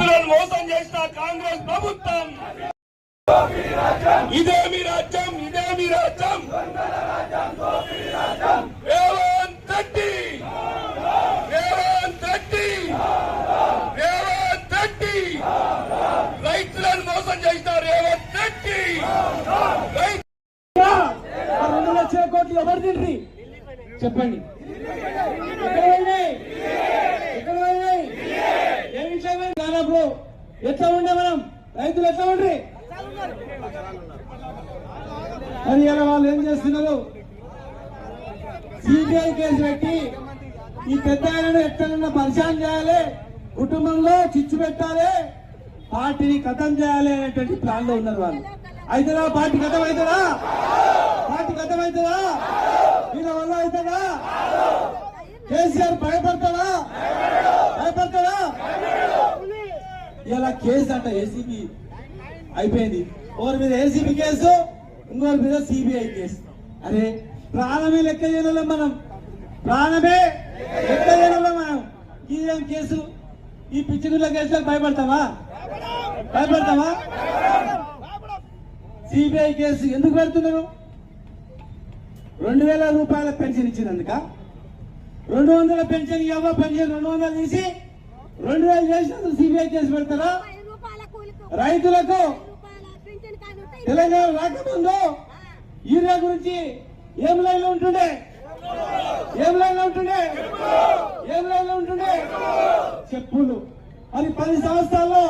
మోసం చేసిన కాంగ్రెస్ ప్రభుత్వం. ఇదేమి రాజ్యం ఇదేమి రాజ్యం. రేవంత్ రెడ్డి రేవంత్ రెడ్డి రేవంత్ రెడ్డి. రైతులను మోసం చేసిన రేవంత్ రెడ్డి. రై- ఆ రెండు లక్షల కోట్లు ఎవరు తిండ్రి? చెప్పండి ఎక్కడ పోయినాయి ఎక్కడ పోయినాయి ఏ విషయం కానప్పుడు ఎట్లా ఉండే మనం? రైతులు ఎట్లా ఉండ్రి? మరి ఇలా వాళ్ళు ఏం చేస్తున్నారు? సిబిఐ కేసు పెట్టి ఈ పెద్ద ఆయనను ఎట్లా పరిశాన్ చేయాలి కుటుంబంలో చిచ్చు పెట్టాలి పార్టీని కథం చేయాలి అనేటువంటి ప్లాన్లో ఉన్నారు వాళ్ళు. అయితేరా పార్టీ కథం అవుతుందా పార్టీ కథం అవుతుందా వీళ్ళ వల్ల అవుతుందా కేసీఆర్ భయపడతారు ఇలా కేసు అంట ఏసీబీ అయిపోయింది. ఒకరి మీద ఏసీబీ కేసు ఇంకోరి మీద సిబిఐ కేసు. అరే ప్రాణమే లెక్క చేయడం మనం. ప్రాణమే లెక్క చేయడం మనం. ఇదేం కేసు ఈ పిచ్చిగుళ్ళ కేసులకు భయపడతావా? భయపడతావా? సిబిఐ కేసు ఎందుకు పెడుతున్నారు? రెండు వేల రూపాయల పెన్షన్ ఇచ్చినందుక? రెండు వందల పెన్షన్ ఇవ్వ పెన్షన్ రెండు వందలు తీసి రెండు చేసినందుకు సిబిఐ కేసు పెడతారా? రైతులకు తెలంగాణ రాకముందు యూరియా గురించి ఏం లైన్లో ఉంటుండే? ఏం లైన్లో ఉంటుండే? ఏం లైన్లో ఉంటుండే? చెప్పులు. మరి పది సంవత్సరాల్లో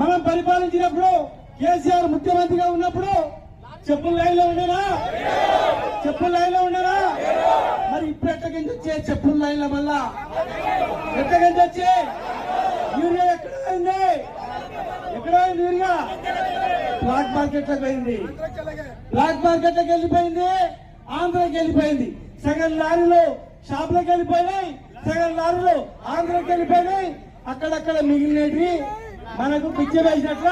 మనం పరిపాలించినప్పుడు కేసీఆర్ ముఖ్యమంత్రిగా ఉన్నప్పుడు చెప్పులు లైన్లో ఉండేనా? చెప్పుల లైన్లో ఉన్నారా? మరి ఇప్పుడు ఎట్టకించి వచ్చే చెప్పుల లైన్లో మళ్ళా? ఎట్టకించి వచ్చి? యూరియా ఎక్కడ పోయింది? ఎక్కడ పోయింది యూరియా? బ్లాక్ మార్కెట్లోకి పోయింది. బ్లాక్ మార్కెట్లోకి వెళ్ళిపోయింది. ఆంధ్రకి వెళ్ళిపోయింది. సగం లారీలు షాపులకు వెళ్ళిపోయినాయి. సగం లారీలు ఆంధ్రకి వెళ్ళిపోయినాయి. అక్కడక్కడ మిగిలినవి మనకు పిచ్చి వేసినట్ల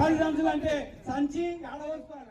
పది సంచులు అంటే సంచి ఆడవస్తారు